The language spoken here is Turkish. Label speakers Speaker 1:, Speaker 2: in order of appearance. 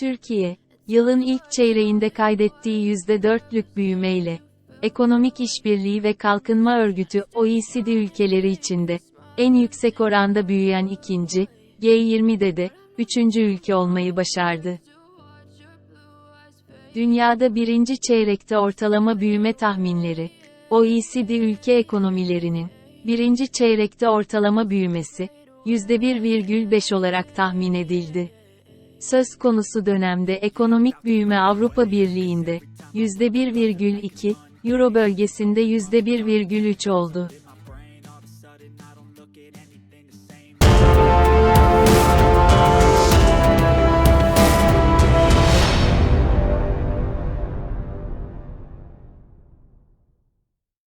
Speaker 1: Türkiye, yılın ilk çeyreğinde kaydettiği %4'lük büyümeyle, Ekonomik İşbirliği ve Kalkınma Örgütü OECD ülkeleri içinde, en yüksek oranda büyüyen ikinci, G20'de de, üçüncü ülke olmayı başardı. Dünyada birinci çeyrekte ortalama büyüme tahminleri, OECD ülke ekonomilerinin, birinci çeyrekte ortalama büyümesi, %1,5 olarak tahmin edildi. Söz konusu dönemde ekonomik büyüme Avrupa Birliği'nde, %1,2, Euro bölgesinde %1,3 oldu.